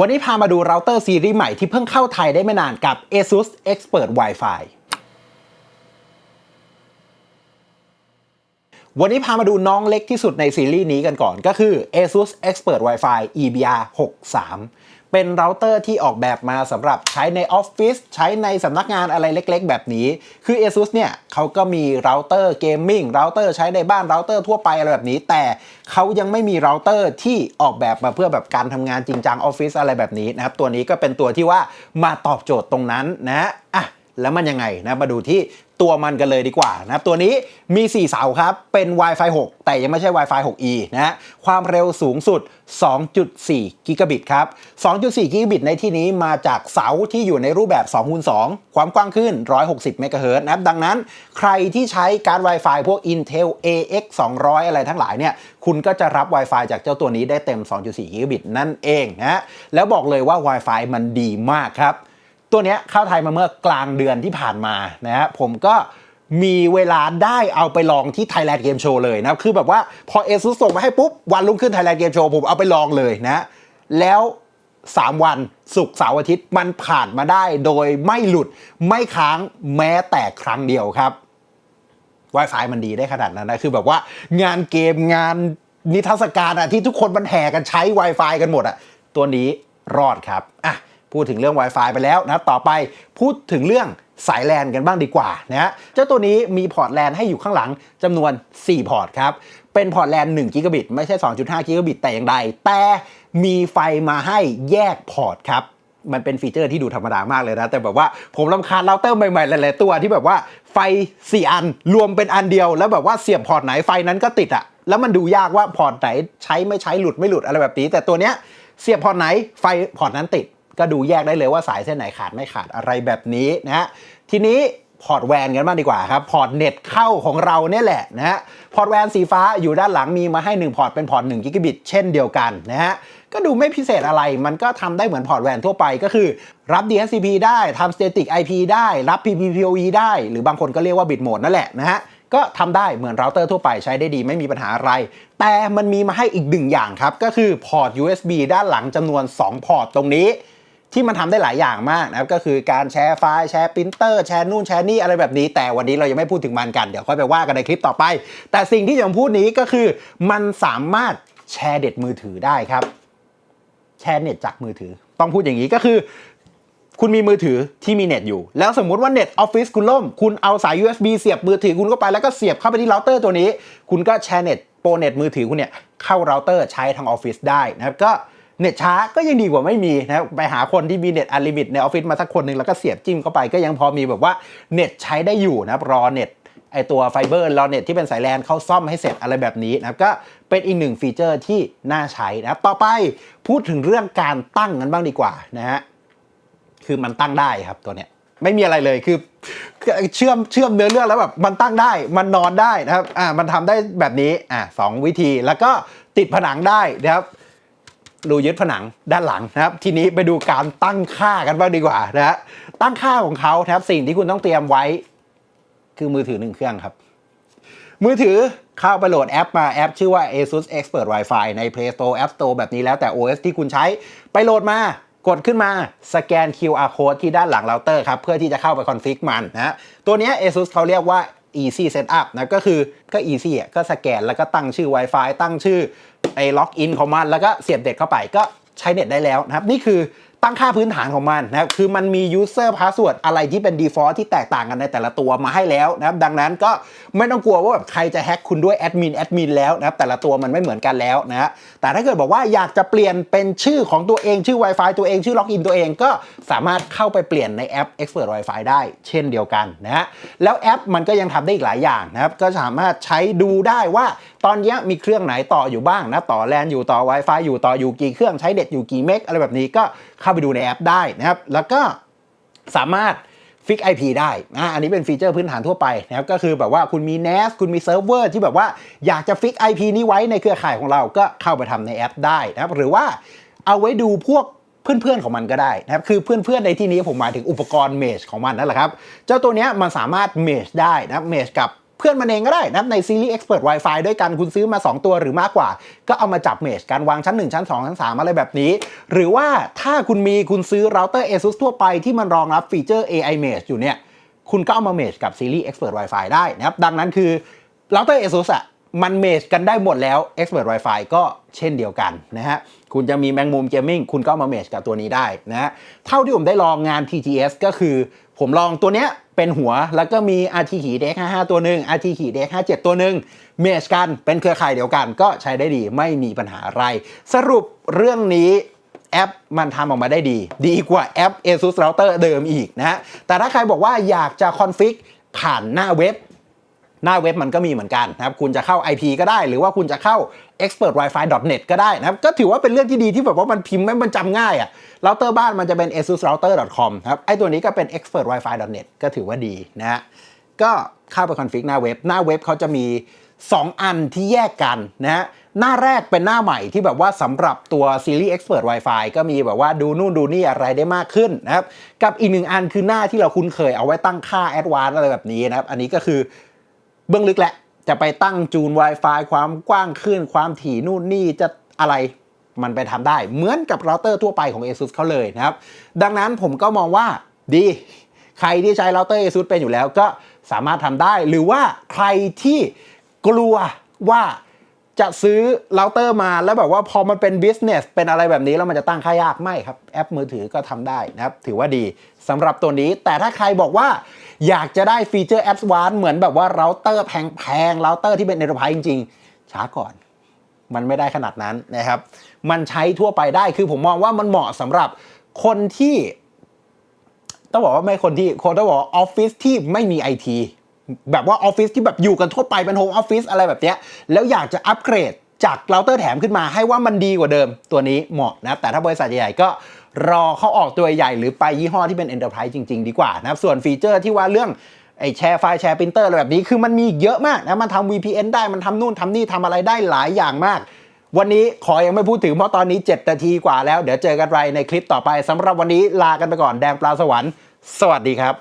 วันนี้พามาดูเราเตอร์ซีรีส์ใหม่ที่เพิ่งเข้าไทยได้ไม่นานกับ ASUS Expert Wi-Fi วันนี้พามาดูน้องเล็กที่สุดในซีรีส์นี้กันก่อนก็คือ ASUS Expert Wi-Fi EBR 63เป็นเราเตอร์ที่ออกแบบมาสำหรับใช้ในออฟฟิศใช้ในสำนักงานอะไรเล็กๆ แบบนี้ คือ ASUS เนี่ยเขาก็มีเราเตอร์เกมมิ่งเราเตอร์ใช้ในบ้านเราเตอร์ทั่วไปอะไรแบบนี้ แต่เขายังไม่มีเราเตอร์ที่ออกแบบมาเพื่อแบบการทำงานจริงจังออฟฟิศอะไรแบบนี้นะครับตัวนี้ก็เป็นตัวที่ว่ามาตอบโจทย์ตรงนั้นนะอะ แล้วมันยังไงนะมาดูที่ตัวมันกันเลยดีกว่านะครับตัวนี้มี 4 เสาครับ เป็น Wi-Fi 6 แต่ยังไม่ใช่ Wi-Fi 6E นะฮะความเร็วสูงสุด 2.4 กิกะบิตครับ 2.4 กิกะบิตในที่นี้มาจากเสาที่อยู่ในรูปแบบ2คูณ2ความกว้างขึ้น 160 เมกะเฮิรตซ์นะครับ ดังนั้นใครที่ใช้การ Wi-Fi พวก Intel AX 200 อะไรทั้งหลายเนี่ย คุณก็จะรับ Wi-Fi จากเจ้าตัวนี้ได้เต็ม 2.4 กิกะบิตนั่นเองนะฮะแล้วบอกเลยว่า Wi-Fi มันดีมากครับ ตัวเนี้ยเข้าไทยมาเมื่อกลางเดือนที่ผ่านมานะฮะผมก็มีเวลาได้เอาไปลองที่ Thailand Game Show เลยนะคือแบบว่าพอเอซุส่งมาให้ปุ๊บ วันรุ่งขึ้น Thailand Game Show ผมเอาไปลองเลยนะ แล้ว 3 วันศุกร์เสาร์อาทิตย์มันผ่านมาได้โดยไม่หลุดไม่ค้างแม้แต่ครั้งเดียวครับ Wi-Fi มันดีได้ขนาดนั้นนะ คือแบบว่างานเกมงานนิทรรศการอะที่ทุกคนมันแห่กันใช้ Wi-Fi กันหมดอะตัวนี้รอดครับอะ พูดถึงเรื่อง Wi-Fi ไปแล้วนะต่อไปพูดถึงเรื่องสายแลนกันบ้างดีกว่านะฮะเจ้าตัวนี้มีพอร์ตแลนให้อยู่ข้างหลังจำนวน 4 พอร์ตครับ เป็นพอร์ตแลน1กิกะบิตไม่ใช่ 2.5กิกะบิตแต่อย่างใด แต่มีไฟมาให้แยกพอร์ตครับมันเป็นฟีเจอร์ที่ดูธรรมดามากเลยนะ แต่แบบว่าผมรำคาญเราเตอร์ใหม่ๆหลายๆตัวที่แบบว่าไฟ 4 อันรวมเป็นอันเดียว แล้วแบบว่าเสียบพอร์ตไหนไฟนั้นก็ติดอะแล้วมันดูยากว่าพอร์ตไหนใช้ไม่ใช้หลุดไม่หลุดอะไรแบบนี้ แต่ตัวเนี้ยเสียบพอร์ตไหนไฟพอร์ตนั้นติด ก็ดูแยกได้เลยว่าสายเส้นไหนขาดไม่ขาดอะไรแบบนี้นะฮะทีนี้พอร์ตแวนกันบ้างดีกว่าครับพอร์ตเน็ตเข้าของเราเนี่ยแหละนะฮะพอร์ตแวนสีฟ้าอยู่ด้านหลังมีมาให้ 1 พอร์ตเป็นพอร์ต1กิกะบิตเช่นเดียวกันนะฮะก็ดูไม่พิเศษอะไรมันก็ทำได้เหมือนพอร์ตแวนทั่วไปก็คือ รับ DHCP ได้ทำ Static IP ได้รับ PPPoE ได้ หรือบางคนก็เรียกว่าบิตโหมดนั่นแหละนะฮะก็ทำได้เหมือนเราเตอร์ทั่วไปใช้ได้ดีไม่มีปัญหาอะไร แต่มันมีมาให้อีกหนึ่งอย่างครับก็คือพอร์ต USB ด้านหลังจำนวน 2 พอร์ตตรงนี้ ที่มันทำได้หลายอย่างมากนะครับก็คือการแชร์ไฟล์แชร์ปรินเตอร์แชร์นู่นแชร์นี่อะไรแบบนี้ แต่วันนี้เรายังไม่พูดถึงมันกัน เดี๋ยวค่อยไปว่ากันในคลิปต่อไป แต่สิ่งที่จะพูดนี้ก็คือมันสามารถแชร์เด็ดมือถือได้ครับ แชร์เน็ตจากมือถือ ต้องพูดอย่างนี้ก็คือคุณมีมือถือที่มีเน็ตอยู่ แล้วสมมุติว่าเน็ตออฟฟิศคุณล่ม คุณเอาสาย USB เสียบมือถือคุณเข้าไปแล้วก็เสียบเข้าไปที่เราเตอร์ตัวนี้ คุณก็แชร์เน็ตโปรเน็ตมือถือคุณเนี่ยเข้าเราเตอร์ใช้ทางออฟฟิศได้นะครับก็ เน็ตช้าก็ยังดีกว่าไม่มีนะครับไปหาคนที่มีเน็ตอันลิมิตในออฟฟิศมาสักคนหนึ่งแล้วก็เสียบจิ้มเข้าไปก็ยังพอมีแบบว่าเน็ตใช้ได้อยู่นะรอเน็ตไอตัวไฟเบอร์รอเน็ตที่เป็นสายแลนเข้าซ่อมให้เสร็จอะไรแบบนี้นะครับก็เป็นอีกหนึ่งฟีเจอร์ที่น่าใช้นะครับต่อไปพูดถึงเรื่องการตั้งกันบ้างดีกว่านะฮะคือมันตั้งได้ครับตัวเนี้ยไม่มีอะไรเลยคือเชื่อมเชื่อมเนื้อเรื่องแล้วแบบมันตั้งได้ มันนอนได้นะครับอ่ามันทำได้แบบนี้อ่าสองวิธีแล้วก็ติดผนังได้นะครับ รูยึดผนังด้านหลังนะครับ ทีนี้ไปดูการตั้งค่ากันบ้างดีกว่านะฮะตั้งค่าของเขานะครับสิ่งที่คุณต้องเตรียมไว้ คือมือถือหนึ่งเครื่องครับ มือถือเข้าไปโหลดแอปมาแอปชื่อว่า ASUS Expert Wi-Fi ใน Play Store App Store แบบนี้แล้วแต่ OS ที่คุณใช้ไปโหลดมากดขึ้นมาสแกน QR code ที่ด้านหลังเราเตอร์ครับ เพื่อที่จะเข้าไปคอนฟิกมันนะฮะตัวนี้ ASUS เขาเรียกว่า easy setup นะก็คือก็ easy อะก็สแกนแล้วก็ตั้งชื่อ Wi-Fi ตั้งชื่อ ไอ้ล็อกอินของมันแล้วก็เสียบเด็ดเข้าไปก็ใช้เน็ตได้แล้วนะครับ นี่คือตั้งค่าพื้นฐานของมันนะครับ คือมันมี user password อะไรที่เป็น default ที่แตกต่างกันในแต่ละตัวมาให้แล้วนะครับ ดังนั้นก็ไม่ต้องกลัวว่าแบบใครจะแฮ็กคุณด้วยแอดมินแอดมินแล้วนะครับ แต่ละตัวมันไม่เหมือนกันแล้วนะฮะแต่ถ้าเกิดบอกว่าอยากจะเปลี่ยนเป็นชื่อของตัวเองชื่อ Wi-Fi ตัวเองชื่อล็อกอินตัวเองก็สามารถเข้าไปเปลี่ยนในแอป Expert Wi-Fi ได้เช่นเดียวกันนะฮะแล้วแอปมันก็ยังทำได้อีกหลายอย่างนะครับก็สามารถใช้ดูได้ว่าตอนนี้มีเครื่องไหนต่ออยู่บ้างนะต่อแลนอยู่ต่อ Wi-Fi อยู่ต่ออยู่กี่เครื่องใช้เด็ดอยู่กี่เมกอะไรแบบนี้ก็เข้าไปดูในแอปได้นะครับ แล้วก็สามารถฟิก IP ได้นะอันนี้เป็นฟีเจอร์พื้นฐานทั่วไปนะครับก็คือแบบว่าคุณมี NAS คุณมีเซิร์ฟเวอร์ที่แบบว่าอยากจะฟิก IP นี้ไว้ในเครือข่ายของเราก็เข้าไปทำในแอปได้นะครับหรือว่าเอาไว้ดูพวกเพื่อนๆของมันก็ได้นะครับคือเพื่อนๆในที่นี้ผมหมายถึงอุปกรณ์เมชของมันนั่นแหละครับ เจ้าตัวเนี้ยมันสามารถเมชได้นะเมชกับ เพื่อนมันเองก็ได้นะครับในซีรีส์ Expert Wi-Fi ด้วยกันคุณซื้อมา 2 ตัวหรือมากกว่า ก็เอามาจับเมชกันวางชั้น 1 ชั้น 2 ชั้น 3 อะไรแบบนี้ หรือว่าถ้าคุณมีคุณซื้อเราเตอร์ ASUS ทั่วไปที่มันรองรับฟีเจอร์ AI Mesh อยู่เนี่ยคุณก็เอามาเมชกับซีรีส์ Expert Wi-Fi ได้นะครับดังนั้นคือเราเตอร์ ASUS อะมันเมชกันได้หมดแล้ว Expert Wi-Fi ก็เช่นเดียวกันนะฮะ คุณจะมีแมงมุมเกมมิ่งคุณก็มาเมชกับตัวนี้ได้นะเท่าที่ผมได้ลองงาน TGS ก็คือผมลองตัวเนี้ยเป็นหัวแล้วก็มี RT ขีด X55 ตัวหนึ่ง RT ขีด X57 ตัวหนึ่งเมชกันเป็นเครือข่ายเดียวกันก็ใช้ได้ดีไม่มีปัญหาอะไร สรุปเรื่องนี้แอปมันทำออกมาได้ดี ดีกว่าแอป ASUS Router เดิมอีกนะฮะแต่ถ้าใครบอกว่าอยากจะคอนฟิกผ่านหน้าเว็บ หน้าเว็บมันก็มีเหมือนกันนะครับคุณจะเข้า IP ก็ได้ หรือว่าคุณจะเข้า expertwifi.net ก็ได้นะครับ ก็ถือว่าเป็นเรื่องที่ดีที่แบบว่ามันพิมพ์ม่มันจำง่ายอะ่ะเราเตอร์บ้านมันจะเป็น asusrouter.com ครับไอตัวนี้ก็เป็น expertwifi.net ก็ถือว่าดีนะฮะก็เข้าไปคอนฟิกหน้าเว็บ หน้าเว็บเขาจะมี 2 อันที่แยกกันนะฮะหน้าแรกเป็นหน้าใหม่ที่แบบว่าสำหรับตัวซีรีส์ Expert Wi-Fi ก็มีแบบว่าดูนู่นดูนี่อะไรได้มากขึ้นนะครับ กับอีกหนึ่งอันคือหน้าที่เราคุ้นเคยเอาไว้ตั้งค่า a d v a n c e อะไรแบบนี้นะครับ อันนี้ก็คือ เบื้องลึกแหละ จะไปตั้งจูน Wi-Fi ความกว้างขึ้น ความถี่นู่นนี่จะอะไรมันไปทำได้เหมือนกับเราเตอร์ทั่วไปของ ASUS เขาเลยนะครับ ดังนั้นผมก็มองว่าดี ใครที่ใช้เราเตอร์ ASUS เป็นอยู่แล้วก็สามารถทำได้ หรือว่าใครที่กลัวว่า จะซื้อเราเตอร์มาแล้วแบบว่าพอมันเป็น business เป็นอะไรแบบนี้แล้วมันจะตั้งค่ายากไม่ครับแอปมือถือก็ทำได้นะครับ ถือว่าดีสำหรับตัวนี้ แต่ถ้าใครบอกว่าอยากจะได้ฟีเจอร์ advanced เหมือนแบบว่าเราเตอร์แพงๆเราเตอร์ที่เป็น enterprise จริง ๆ ช้าก่อน มันไม่ได้ขนาดนั้นนะครับ มันใช้ทั่วไปได้คือผมมองว่ามันเหมาะสำหรับคนที่ ต้องบอกว่าไม่คนที่คนต้องบอกออฟฟิศที่ไม่มีไอที แบบว่าออฟฟิศที่แบบอยู่กันทั่วไปเป็นโฮมออฟฟิศอะไรแบบเนี้ยแล้วอยากจะอัปเกรดจากเราเตอร์แถมขึ้นมาให้ว่ามันดีกว่าเดิมตัวนี้เหมาะนะแต่ถ้าบริษัทใหญ่ๆก็รอเขาออกตัวใหญ่หรือไปยี่ห้อที่เป็น Enterprise จริง ๆ ดีกว่านะครับส่วนฟีเจอร์ที่ว่าเรื่องไอ้แชร์ไฟล์แชร์ปรินเตอร์อะไรแบบนี้คือมันมีเยอะมากนะมันทำ VPN ได้มันทำนู่นทำนี่ทำอะไรได้หลายอย่างมาก วันนี้ขอยังไม่พูดถึงเพราะตอนนี้ 7 นาทีกว่าแล้ว เดี๋ยวเจอกันไรในคลิปต่อไปสำหรับวันนี้ลากันไปก่อนแดงปลาสวรรค์ สวัสดีครับ